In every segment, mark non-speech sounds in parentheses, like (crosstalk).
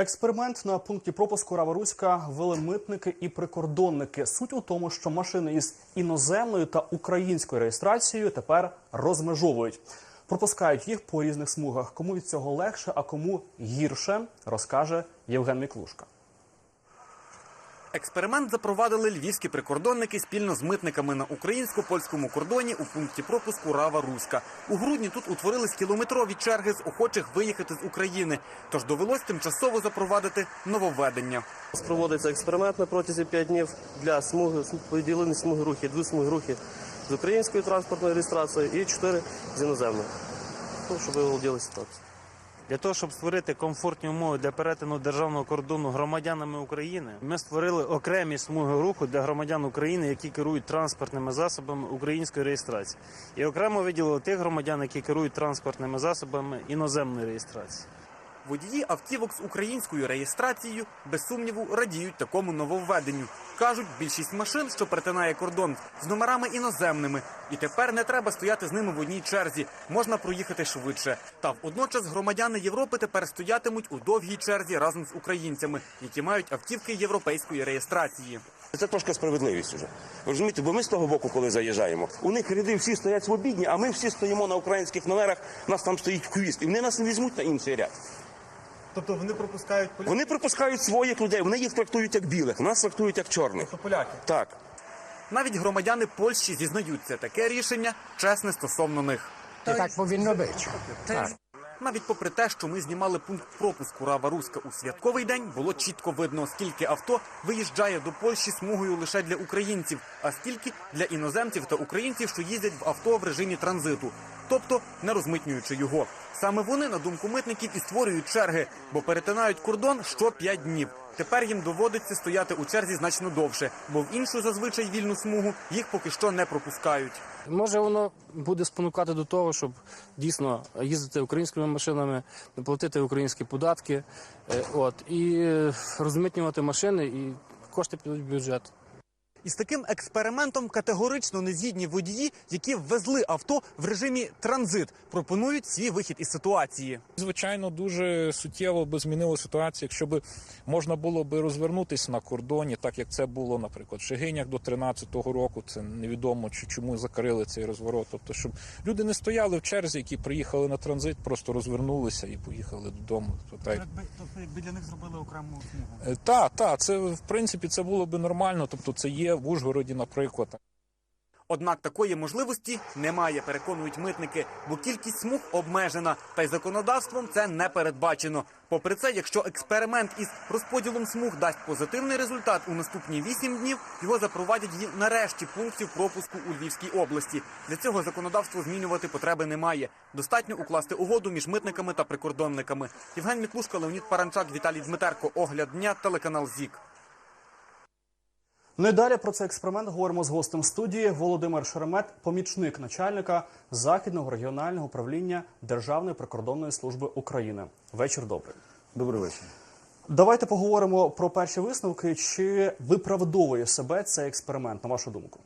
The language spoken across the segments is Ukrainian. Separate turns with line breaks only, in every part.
Експеримент на пункті пропуску Раворуська вели митники і прикордонники. Суть у тому, що машини із іноземною та українською реєстрацією тепер розмежовують. Пропускають їх по різних смугах. Кому від цього легше, а кому гірше, розкаже Євген Міклушка.
Експеримент запровадили львівські прикордонники спільно з митниками на українсько-польському кордоні у пункті пропуску Рава Руська. У грудні тут утворились кілометрові черги з охочих виїхати з України. Тож довелось тимчасово запровадити нововведення.
Проводиться експеримент на протязі 5 днів для смуги, поділені смуги рухи, дві смуги рухи з українською транспортною реєстрацією і 4 з іноземною. Ну, щоб ви володіли.
Для того, щоб створити комфортні умови для перетину державного кордону громадянами України, ми створили окремі смуги руху для громадян України, які керують транспортними засобами української реєстрації, і окремо виділили тих громадян, які керують транспортними засобами іноземної реєстрації.
Водії автівок з українською реєстрацією без сумніву радіють такому нововведенню. Кажуть, більшість машин, що перетинає кордон, з номерами іноземними, і тепер не треба стояти з ними в одній черзі. Можна проїхати швидше. Та водночас громадяни Європи тепер стоятимуть у довгій черзі разом з українцями, які мають автівки європейської реєстрації.
Це трошки справедливість уже. Розумієте, бо ми з того боку, коли заїжджаємо, у них ряди всі стоять свобідні, а ми всі стоїмо на українських номерах, нас там стоїть хвіст, і вони нас не візьмуть на інший ряд.
Тобто вони пропускають полі...
Вони пропускають своїх людей, вони їх трактують як білих, нас трактують як чорних.
Тобто поляки.
Так.
Навіть громадяни Польщі зізнаються, таке рішення чесне стосовно них.
І так повинно бути. Так.
Навіть попри те, що ми знімали пункт пропуску Рава Руська у святковий день, було чітко видно, скільки авто виїжджає до Польщі смугою лише для українців, а скільки для іноземців та українців, що їздять в авто в режимі транзиту, тобто не розмитнюючи його. Саме вони, на думку митників, і створюють черги, бо перетинають кордон що 5 днів. Тепер їм доводиться стояти у черзі значно довше, бо в іншу зазвичай вільну смугу їх поки що не пропускають.
Може, воно буде спонукати до того, щоб дійсно їздити українськими машинами, платити українські податки, е, от, і е, розмитнювати машини, і кошти підуть в бюджет.
Із таким експериментом категорично не згідні водії, які ввезли авто в режимі транзит, пропонують свій вихід із ситуації.
Звичайно, дуже суттєво би змінило ситуацію, якщо б можна було би розвернутися на кордоні, так як це було, наприклад, в Шегинях до 13-го року. Це невідомо чи чому закрили цей розворот. Тобто, щоб люди не стояли в черзі, які приїхали на транзит, просто розвернулися і поїхали додому. Тобто, так,
Тобто якби для них зробили окрему смугу.
так, та, це в принципі це було би нормально. Тобто, це є в Ужгороді, наприклад.
Однак такої можливості немає, переконують митники, бо кількість смуг обмежена, та й законодавством це не передбачено. Попри це, якщо експеримент із розподілом смуг дасть позитивний результат у наступні 8 днів, його запровадять і нарешті пунктів пропуску у Львівській області. Для цього законодавство змінювати потреби немає. Достатньо укласти угоду між митниками та прикордонниками. Євген Міклушка, Леонід Паранчак, Віталій Дмитерко. Огляд дня, телеканал ЗІК.
Ну і далі про цей експеримент говоримо з гостем студії Володимир Шеремет, помічник начальника західного регіонального управління Державної прикордонної служби України. Вечір добрий.
Добрий вечір.
Давайте поговоримо про перші висновки. Чи виправдовує себе цей експеримент, на вашу думку?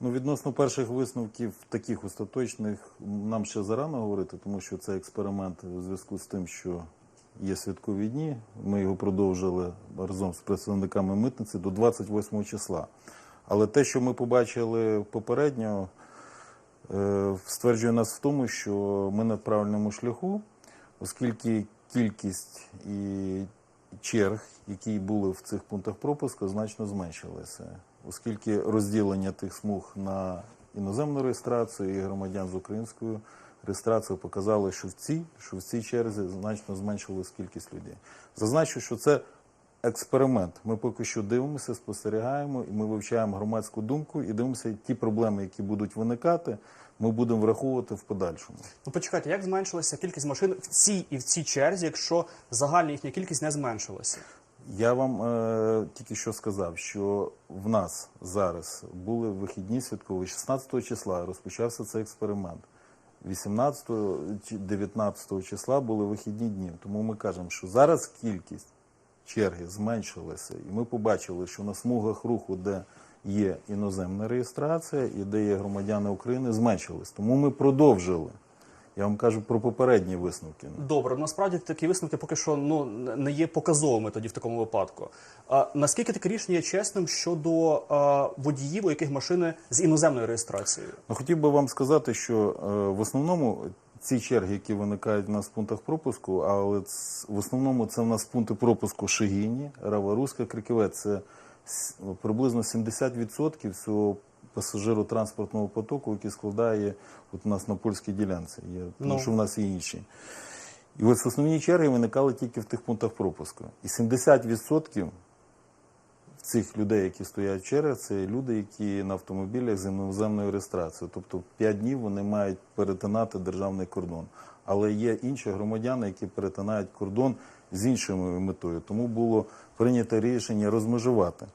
Ну, відносно перших висновків, таких остаточних, нам ще зарано говорити, тому що це експеримент у зв'язку з тим, що є святкові дні. Ми його продовжили разом з представниками митниці до 28 числа. Але те, що ми побачили попередньо, е, стверджує нас в тому, що ми на правильному шляху, оскільки кількість і черг, які були в цих пунктах пропуску, значно зменшилася, оскільки розділення тих смуг на іноземну реєстрацію і громадян з українською реєстрацією показало, що в цій, що в цій черзі значно зменшилась кількість людей. Зазначу, що це експеримент. Ми поки що дивимося, спостерігаємо, і ми вивчаємо громадську думку і дивимося ті проблеми, які будуть виникати. Ми будемо враховувати в подальшому.
Ну почекайте, як зменшилася кількість машин в цій і в цій черзі, якщо загальна їхня кількість не зменшилася?
Я вам е, тільки що сказав, що в нас зараз були вихідні святкові. 16 числа розпочався цей експеримент. 18 чи 19 числа були вихідні дні. Тому ми кажемо, що зараз кількість черги зменшилася, і ми побачили, що на смугах руху, де є іноземна реєстрація і де є громадяни України, зменшилась. Тому ми продовжили Я вам кажу про попередні висновки.
Добре, насправді такі висновки поки що ну не є показовими тоді в такому випадку. А наскільки таке рішення є чесним щодо а, водіїв, у яких машини з іноземною реєстрацією?
Ну, хотів би вам сказати, що е, в основному ці черги, які виникають в нас в пунктах пропуску, але в основному це в нас пункти пропуску Шигіні, Рава-Руська, Криківець. Це приблизно 70% всього пасажиротранспортного потоку, який складає от у нас на польській ділянці. Є, тому
Ну.
що в нас є інші. І ось основні черги виникали тільки в тих пунктах пропуску. І 70% цих людей, які стоять в чергах, це люди, які на автомобілях з іноземною реєстрацією. Тобто 5 днів вони мають перетинати державний кордон. Але є інші громадяни, які перетинають кордон з іншою метою. Тому було прийнято рішення розмежувати.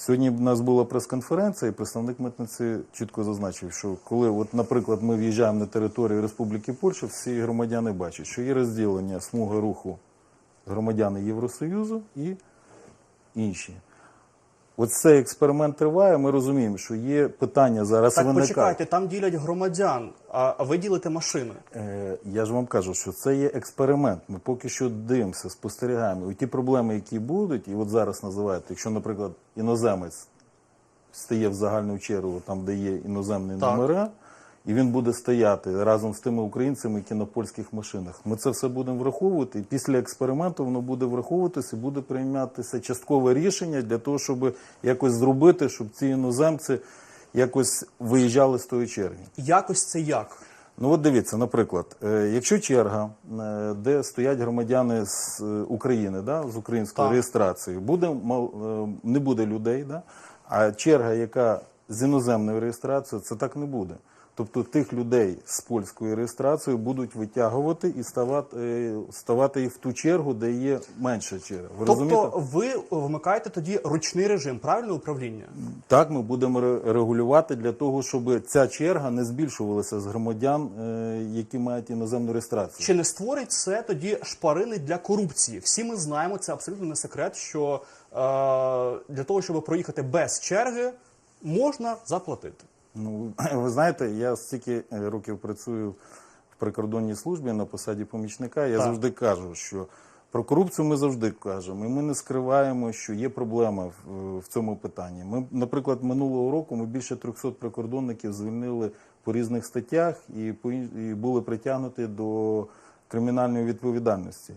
Сьогодні в нас була прес-конференція, і представник митниці чітко зазначив, що коли, от, наприклад, ми в'їжджаємо на територію Республіки Польща, всі громадяни бачать, що є розділення смуги руху громадяни Євросоюзу і інші. От цей експеримент триває. Ми розуміємо, що є питання зараз
Так,
виникає.
почекайте, там ділять громадян, а а ви ділите машини.
Е, Я ж вам кажу, що це є експеримент. Ми поки що дивимося, спостерігаємо. І ті проблеми, які будуть, і от зараз називають, якщо, наприклад, іноземець стає в загальну чергу, там, де є іноземні
Так.
номера, і він буде стояти разом з тими українцями, які на польських машинах. Ми це все будемо враховувати. І після експерименту воно буде враховуватися і буде прийматися часткове рішення для того, щоб якось зробити, щоб ці іноземці якось виїжджали з тої черги.
Якось це як?
Ну от дивіться, наприклад, е, якщо черга, е, де стоять громадяни з е, України, да, з українською
Так.
реєстрацією, буде не буде людей, да, а черга, яка з іноземною реєстрацією, це так не буде. Тобто тих людей з польською реєстрацією будуть витягувати і ставати, е, ставати в ту чергу, де є менша черга. Ви розумієте?
Тобто ви вмикаєте тоді ручний режим, правильне управління?
Так, ми будемо ре- регулювати для того, щоб ця черга не збільшувалася з громадян, е, які мають іноземну реєстрацію.
Чи не створить це тоді шпарини для корупції? Всі ми знаємо, це абсолютно не секрет, що е, для того, щоб проїхати без черги, можна заплатити.
Ну, (laughs) ви знаєте, я стільки е, років працюю в прикордонній службі на посаді помічника. Я
Так.
завжди кажу, що про корупцію ми завжди кажемо, і ми не скриваємо, що є проблема в, в цьому питанні. Ми, наприклад, минулого року ми більше 300 прикордонників звільнили по різних статтях і, по, і були притягнуті до кримінальної відповідальності.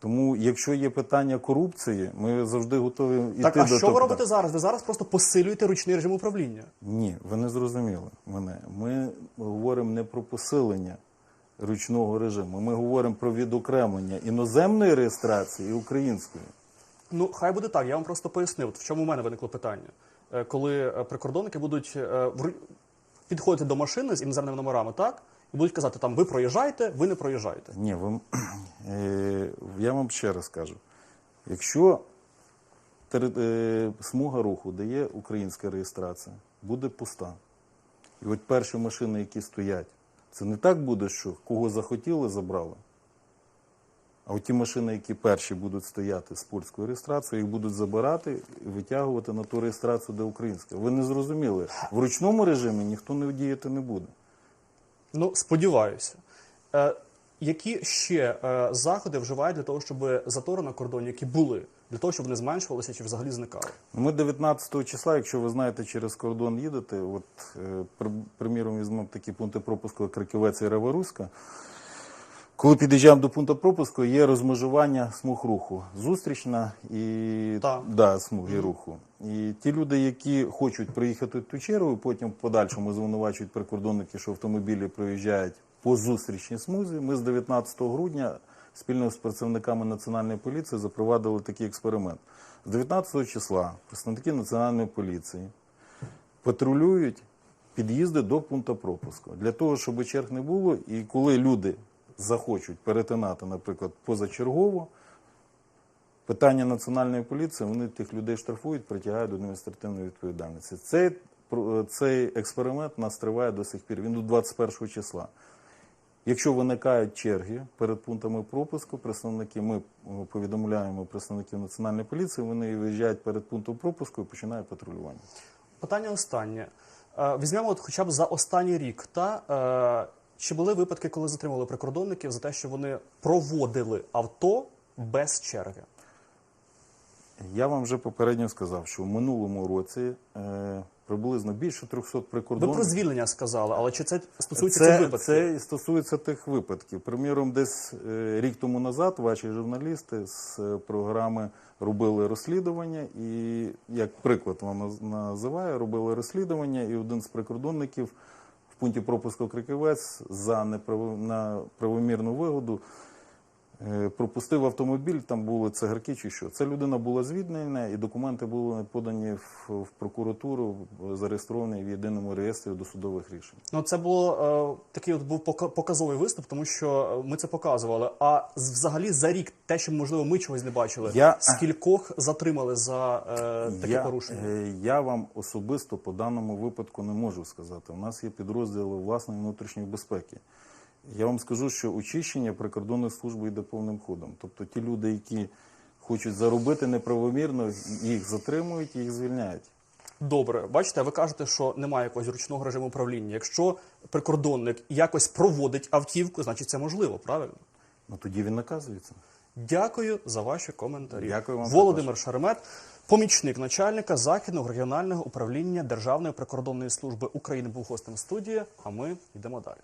Тому, якщо є питання корупції, ми завжди готові йти
Так,
до
що
того.
ви робите зараз? Ви зараз просто посилюєте ручний режим управління.
Ні, ви не зрозуміли мене. Ми говоримо не про посилення ручного режиму. Ми говоримо про відокремлення іноземної реєстрації і української.
Ну, хай буде так. Я вам просто пояснив, в чому в мене виникло питання. Е, Коли е, прикордонники будуть е, підходити до машини з іноземними номерами, так? І будуть казати, там ви проїжджаєте, ви не проїжджаєте.
Ні, ви, (clears throat) е, я вам ще раз кажу: якщо е, смуга руху, де є українська реєстрація, буде пуста. І от перші машини, які стоять, це не так буде, що кого захотіли, забрали. А от ті машини, які перші будуть стояти з польською реєстрацією, їх будуть забирати і витягувати на ту реєстрацію, де українська. Ви не зрозуміли. В ручному режимі ніхто не діяти не буде.
Ну, сподіваюся. Е, які ще е, заходи вживають для того, щоб затори на кордоні, які були, для того, щоб вони зменшувалися чи взагалі зникали?
Ми 19 числа, якщо ви знаєте, через кордон їдете, от, е, при- приміром, візьмемо такі пункти пропуску, Краківець і Реворуська. Коли під'їжджаємо до пункту пропуску, є розмежування смуг руху. Зустрічна і
Так.
да, смуги руху. І ті люди, які хочуть приїхати в ту чергу, потім в подальшому звинувачують прикордонники, що автомобілі проїжджають по зустрічній смузі. Ми з 19 грудня спільно з працівниками національної поліції запровадили такий експеримент. З 19 числа представники національної поліції патрулюють під'їзди до пункту пропуску для того, щоб черг не було, і коли люди захочуть перетинати, наприклад, позачергово, питання національної поліції, вони тих людей штрафують, притягають до адміністративної відповідальності. Цей, цей експеримент нас триває до сих пір. Він до 21 числа. Якщо виникають черги перед пунктами пропуску, представники ми е, повідомляємо представників національної поліції, вони виїжджають перед пунктом пропуску і починають патрулювання.
Питання останнє. Е, Візьмемо от хоча б за останній рік. Та, е, Чи були випадки, коли затримали прикордонників за те, що вони проводили авто без черги?
Я вам вже попередньо сказав, що в минулому році е, приблизно більше 300
Ви
прикордонників.
про звільнення сказали, але чи це стосується цих
Це,
випадків?
це стосується тих випадків. Приміром, десь е, рік тому назад ваші журналісти з е, програми робили розслідування, і як приклад вам наз- називаю, робили розслідування, і один з прикордонників пункті пропуску Криківець за неправомірну вигоду пропустив автомобіль, там були цигарки чи що. Ця людина була звільнена, і документи були подані в, прокуратуру, зареєстровані в єдиному реєстрі досудових рішень.
Ну, це було е, такий от був пока- показовий виступ, тому що е, ми це показували. А взагалі за рік те, що можливо ми чогось не бачили,
Я-
скількох затримали за е, таке
я,
порушення?
е, Я вам особисто по даному випадку не можу сказати. У нас є підрозділи власної внутрішньої безпеки. Я вам скажу, що очищення прикордонної служби йде повним ходом. Тобто ті люди, які хочуть заробити неправомірно, їх затримують і їх звільняють.
Добре, бачите, ви кажете, що немає якогось ручного режиму управління. Якщо прикордонник якось проводить автівку, значить це можливо, правильно?
Ну тоді він наказується.
Дякую за ваші коментарі.
Дякую вам
Володимир Шеремет, помічник начальника західного регіонального управління Державної прикордонної служби України, був гостем студії. А ми йдемо далі.